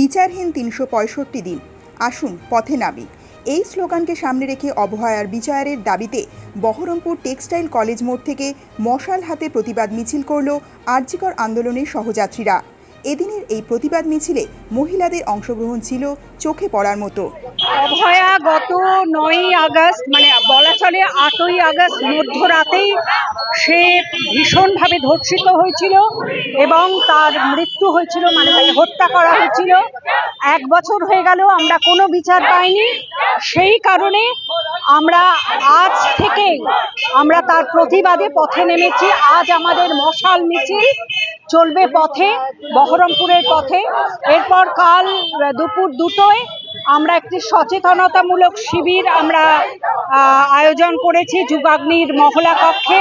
বিচারহীন তিনশো পঁয়ষট্টি দিন। আসুন, পথে নামি। এই স্লোগানকে সামনে রেখে অবহায়ার বিচারের দাবিতে বহরমপুর টেক্সটাইল কলেজ মোড় থেকে মশাল হাতে প্রতিবাদ মিছিল করল আর্জিকর আন্দোলনের সহযাত্রীরা। এদিনের এই প্রতিবাদ মিছিলে মহিলাদের অংশগ্রহণ ছিল চোখে পড়ার মতো। অভয়া গত নয়ই আগস্ট মানে বলা চলে আটই আগস্ট মধ্যরাতেই সে ভীষণভাবে ধর্ষিত হয়েছিল এবং তার মৃত্যু হয়েছিল মানে তাকে হত্যা করা হয়েছিল। এক বছর হয়ে গেল আমরা কোনো বিচার পাইনি। সেই কারণে আমরা আজ থেকে আমরা তার প্রতিবাদে পথে নেমেছি। আজ আমাদের মশাল মিছিল চলবে পথে, বহরমপুরের পথে। এরপর কাল দুপুর দুটোয় আমরা একটি সচেতনতামূলক শিবির আমরা আয়োজন করেছি যুগাগ্নির মহলা কক্ষে।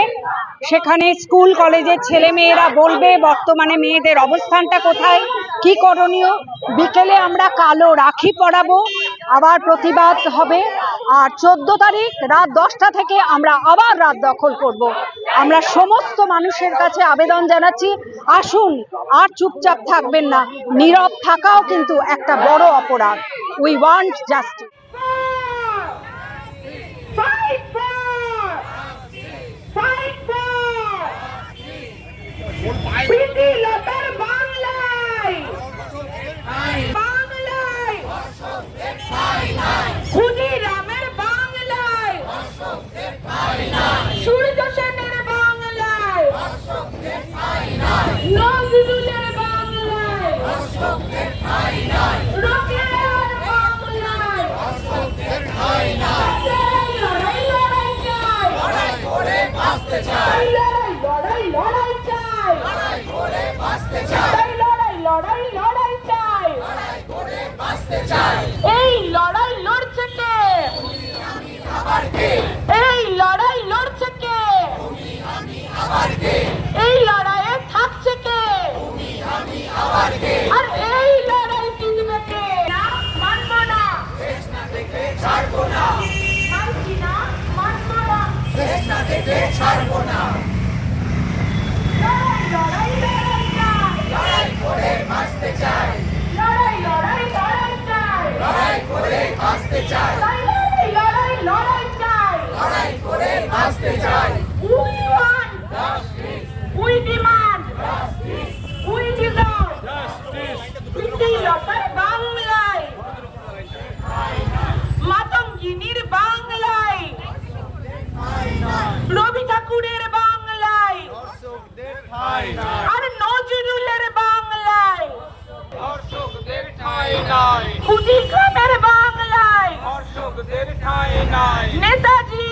সেখানে স্কুল, কলেজের ছেলে মেয়েরা বলবে, বর্তমানে মেয়েদের অবস্থানটা কোথায়, কি করণীয়। বিকেলে আমরা কালো রাখি পরাবো, আবার প্রতিবাদ হবে। আর চোদ্দ তারিখ রাত দশটা থেকে আমরা আবার রাত দখল করব। আমরা সমস্ত মানুষের কাছে আবেদন জানাচ্ছি, আসুন, আর চুপচাপ থাকবেন না। নীরব থাকাও কিন্তু একটা বড় অপরাধ। We want justice Fight for! Fight for! প্রীতি লতার বাংলায় বাংলায় ক্ষুদিরামের বাংলায় সূর্য সেনের বাংলায় নজরুলের বাংলায় রকের বাংলায় লড়াই লড়াই চাই লড়াই করে বাঁচতে চাই লড়াই লড়াই চাই লড়াই করে বাঁচতে চাই লড়াই লড়াই লড়াই চাই লড়াই করে বাঁচতে চাই এই লড়াই লড়ছে কে? এই লড়াই লড়ছে কে? এই লড়াইয়ে থাকছে এই কে? না চাই লড়াই করে বাঁচতে চাই লড়াই লড়াই লড়াই চাই লড়াই করে বাঁচতে চাই। লড়াই লড়াই লড়াই চাই। লড়াই করে বাঁচতে চাই। We want justice we demand. Justice we deserve. Justice প্রীতি লতার বাংলায়। মাতঙ্গিনীর বাংলায়। রবি ঠাকুরের বাংলায়। আর নজরুলের বাংলায়। দর্শকদের ঠাঁই নাই। ক্ষুদিগ্রামের বাংলায় দর্শকদের ঠাঁই নাই নেতাজি